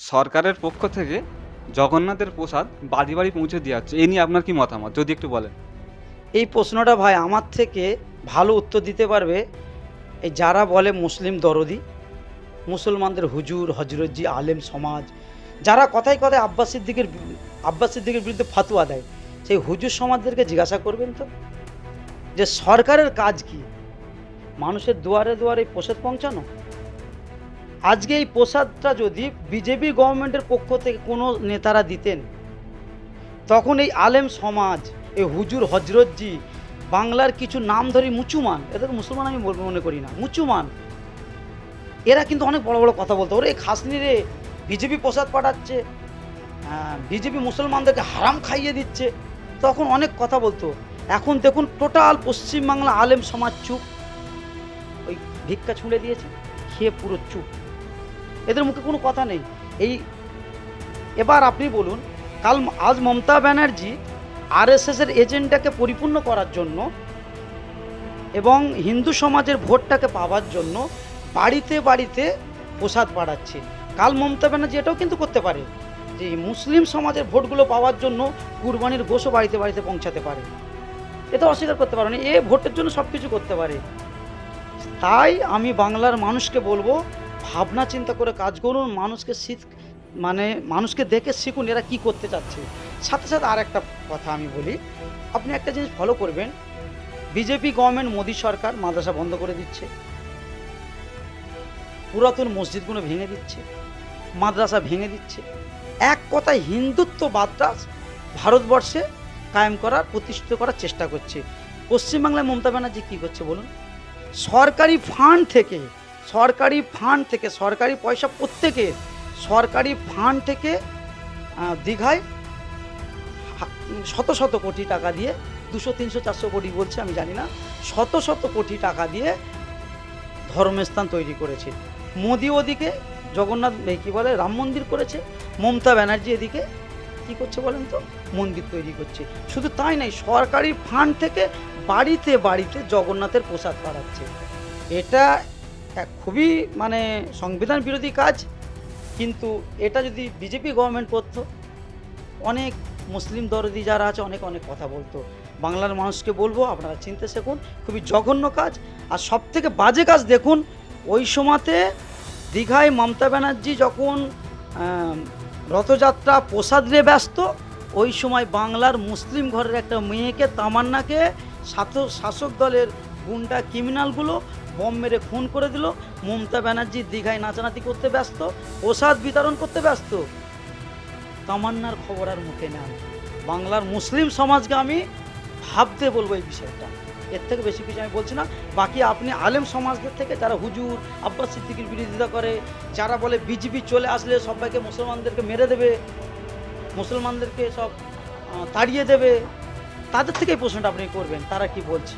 সরকারের পক্ষ থেকে জগন্নাথের প্রসাদ বাড়ি বাড়ি পৌঁছে দেওয়া হচ্ছে। এ নিয়ে আপনার কি মতামত? যদি একটু বলেন। এই প্রশ্নটা ভাই আমার থেকে ভালো উত্তর দিতে পারবে এই যারা বলে মুসলিম দরদি, মুসলমানদের হুজুর, হজরতজি, আলেম সমাজ, যারা কথায় কথায় আব্বাস সিদ্দিকের বি- আব্বাস সিদ্দিকের বিরুদ্ধে ফাতুয়া দেয়, সেই হুজুর সমাজদেরকে জিজ্ঞাসা করবেন তো যে সরকারের কাজ কি? মানুষের দুয়ারে দুয়ারে প্রসাদ পৌঁছানো? আজকে এই প্রসাদটা যদি বিজেপি গভর্নমেন্টের পক্ষ থেকে কোনো নেতারা দিতেন, তখন এই আলেম সমাজ, এই হুজুর হজরতজি, বাংলার কিছু নাম ধরি মুচুমান, এদের মুসলমান আমি মনে করি না, মুচুমান। এরা কিন্তু অনেক বড় বড় কথা বলতো, ওরে খাসনি রে, বিজেপি প্রসাদ পাঠাচ্ছে বিজেপি মুসলমানদেরকে হারাম খাইয়ে দিচ্ছে, তখন অনেক কথা বলতো। এখন দেখুন, টোটাল পশ্চিমবাংলা আলেম সমাজ চুপ। ওই ভিক্ষা ছুঁড়ে দিয়েছে, খেয়ে পুরো চুপ। এদের মুখে কোনো কথা নেই। এই, এবার আপনি বলুন, কাল আজ মমতা ব্যানার্জি আরএসএসের এজেন্ডাকে পরিপূর্ণ করার জন্য এবং হিন্দু সমাজের ভোটটাকে পাওয়ার জন্য বাড়িতে বাড়িতে প্রসাদ পাঠাচ্ছে কাল মমতা ব্যানার্জি এটাও কিন্তু করতে পারে যে মুসলিম সমাজের ভোটগুলো পাওয়ার জন্য কুরবানির গোশও বাড়িতে বাড়িতে পৌঁছাতে পারে। এটা অস্বীকার করতে পারে না, এ ভোটের জন্য সব কিছু করতে পারে। তাই আমি বাংলার মানুষকে বলব ভাবনা, চিন্তা করে কাজ করুন, মানুষকে শীত মানে মানুষকে দেখে শিখুন এরা কি করতে চাচ্ছে। সাথে সাথে আর একটা কথা আমি বলি, আপনি একটা জিনিস ফলো করবেন, বিজেপি গভর্নমেন্ট মোদী সরকার মাদ্রাসা বন্ধ করে দিচ্ছে, পুরাতন মসজিদগুলো ভেঙে দিচ্ছে, মাদ্রাসা ভেঙে দিচ্ছে। এক কথায় হিন্দুত্ববাদটা ভারতবর্ষে কায়েম করার, প্রতিষ্ঠিত করার চেষ্টা করছে। পশ্চিমবাংলায় মমতা ব্যানার্জি কী করছে বলুন? সরকারি ফান্ড থেকে সরকারি ফান্ড থেকে, সরকারি পয়সা প্রত্যেকে, সরকারি ফান্ড থেকে দীঘায় শত শত কোটি টাকা দিয়ে, দুশো, তিনশো, চারশো কোটি বলছে, আমি জানি না, শত শত কোটি টাকা দিয়ে ধর্মস্থান তৈরি করেছে। মোদি ওদিকে জগন্নাথ কী বলে, রাম মন্দির করেছে, মমতা ব্যানার্জি এদিকে কী করছে বলেন তো? মন্দির তৈরি করছে। শুধু তাই নাই সরকারি ফান্ড থেকে বাড়িতে বাড়িতে জগন্নাথের প্রসাদ পাঠাচ্ছে এটা খুবই মানে সংবিধান বিরোধী কাজ, কিন্তু এটা যদি বিজেপি গভর্নমেন্ট করতো, অনেক মুসলিম দরদি যারা আছে, অনেক অনেক কথা বলতো। বাংলার মানুষকে বলব, আপনারা চিনতে শিখুন খুবই জঘন্য কাজ। আর সব থেকে বাজে কাজ দেখুন, ওই সময়তে দীঘায় মমতা ব্যানার্জি যখন রথযাত্রা প্রসাদ নিয়ে ব্যস্ত, ওই সময় বাংলার মুসলিম ঘরের একটা মেয়েকে, তামান্নাকে শাসক শাসক দলের গুন্ডা ক্রিমিনালগুলো বম মেরে খুন করে দিল। মমতা ব্যানার্জি দীঘায় নাচানাচি করতে ব্যস্ত, প্রসাদ বিতরণ করতে ব্যস্ত। তামান্নার খবর আর মুখে নেন বাংলার মুসলিম সমাজকে আমি ভাবতে বলব এই বিষয়টা। এর থেকে বেশি কিছু আমি বলছি না। বাকি আপনি আলেম সমাজদের থেকে যারা হুজুর, আব্বাস সিদ্দিকির বিরোধিতা করে, যারা বলে বিজেপি চলে আসলে সবাইকে মুসলমানদেরকে মেরে দেবে, মুসলমানদেরকে সব তাড়িয়ে দেবে, তাদের থেকেই প্রশ্নটা আপনি করবেন, তারা কি বলছে?